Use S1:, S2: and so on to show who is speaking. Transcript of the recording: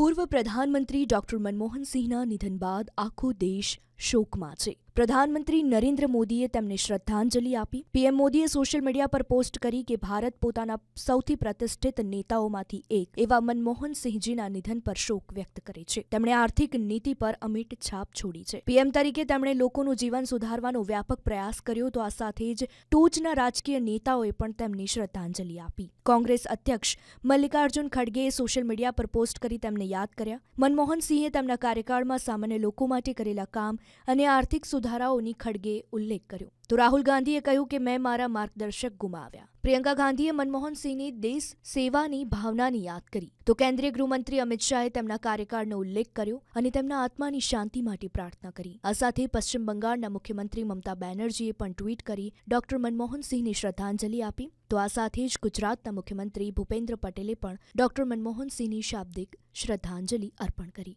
S1: पूर्व प्रधानमंत्री डॉक्टर मनमोहन सिंह निधन बाद आखो देश शोक में પ્રધાનમંત્રી નરેન્દ્ર મોદીએ તેમને શ્રદ્ધાંજલિ આપી પીએમ મોદીએ સોશિયલ મીડિયા પર પોસ્ટ કરી કે ભારત પોતાના સૌથી પ્રતિષ્ઠિત નેતાઓમાંથી એક એવા મનમોહન નિધન પર શોક વ્યક્ત કરે છે તેમણે આર્થિક નીતિ પર અમિટ છાપ છોડી છે પીએમ તરીકે તેમણે લોકોનું જીવન સુધારવાનો વ્યાપક પ્રયાસ કર્યો તો આ સાથે જ ટોચના રાજકીય નેતાઓએ પણ તેમને શ્રદ્ધાંજલિ આપી કોંગ્રેસ અધ્યક્ષ મલ્લિકાર્જુન ખડગેએ સોશિયલ મીડિયા પર પોસ્ટ કરી તેમને યાદ કર્યા મનમોહન સિંહે તેમના કાર્યકાળમાં સામાન્ય લોકો માટે કરેલા કામ અને આર્થિક સુધાર રાહો ની ખડગે ઉલ્લેખ કર્યો તો રાહુલ ગાંધીએ કહ્યું કે મેં મારા માર્ગદર્શક ગુમાવ્યા પ્રિયંકા ગાંધીએ મનમોહન સિંહની દેશ સેવા ની ભાવનાની યાદ કરી તો કેન્દ્રીય ગૃહમંત્રી અમિત શાહે તેમના કાર્યકાળનો ઉલ્લેખ કર્યો અને તેમના આત્માની શાંતિ માટે પ્રાર્થના કરી આ સાથે પશ્ચિમ બંગાળના મુખ્યમંત્રી મમતા બેનર્જીએ પણ ટ્વીટ કરી ડોક્ટર મનમોહન સિંહને શ્રદ્ધાંજલિ આપી તો આ સાથે જ ગુજરાતના મુખ્યમંત્રી ભૂપેન્દ્ર પટેલે પણ ડોક્ટર મનમોહન સિંહની શાબ્દિક શ્રદ્ધાંજલિ અર્પણ કરી